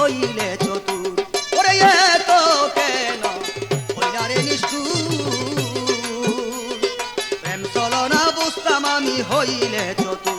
হইলে চতুর। ওরে এত কেন হইলারে নিষ্ঠুর? প্রেম চলনা বুঝতাম আমি হইলে চতুর।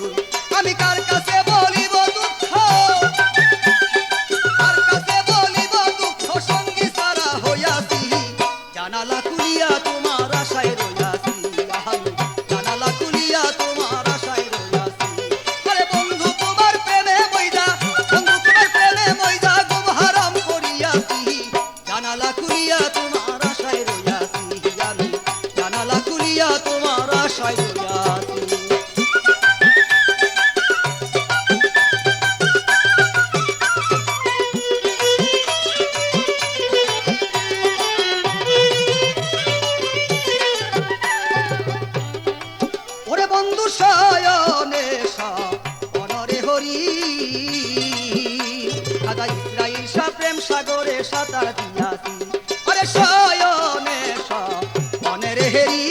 সাগরে সাঁতার দিয়াছি। আরে সয়নে মনের হেরি।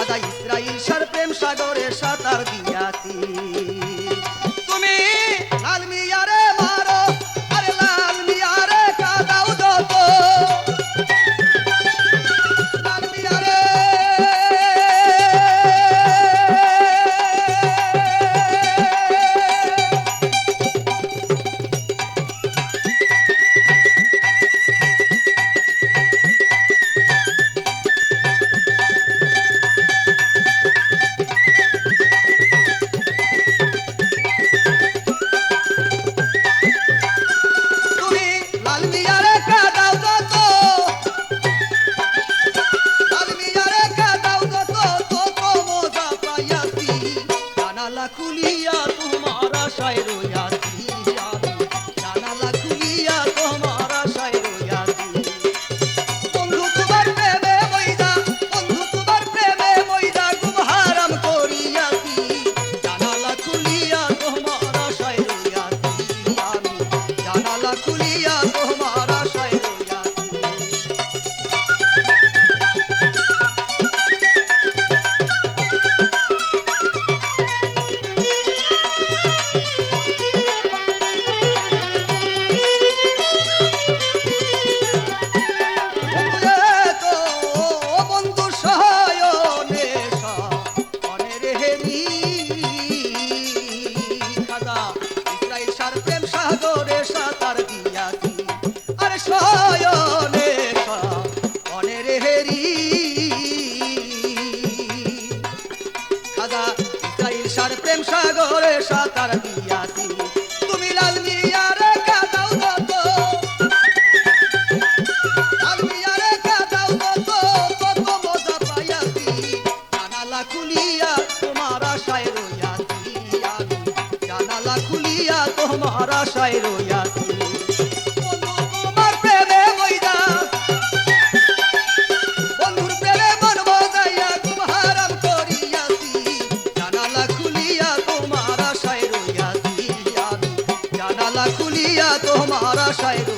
আদা ইসরাইল সার প্রেম সাগরে সাঁতার দিয়াছি। Bakula. সাদা ইসরাইল সার প্রেম সাগরে সাঁতার দিয়াছি। তুমি লাল মিয়া রেখা দাও কত। লাল মিয়া রেখা দাও কত কত মজা পাইয়াছি। জানালা খুলিয়া তোমার আশায় রইয়াছি। জানালা খুলিয়া তোমার আশায় রইয়াছি। 下一个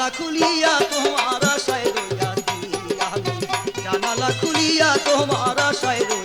জানালা খুলিয়া তোমার আশায় রে জানালা খুলিয়া তোমার আশায় রে